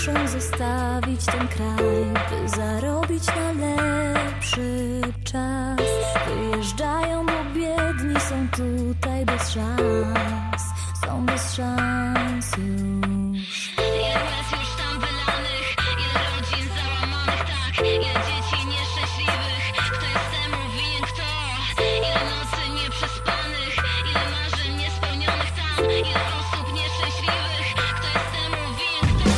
Muszę zostawić ten kraj, by zarobić na lepszy czas. Wyjeżdżają, bo biedni są tutaj bez szans. Są bez szans już. Ile nas już tam wylanych, ile rodzin załamanych, tak, ile dzieci nieszczęśliwych. Kto jest temu winien, kto? Ile nocy nieprzespanych, ile marzeń niespełnionych tam, ile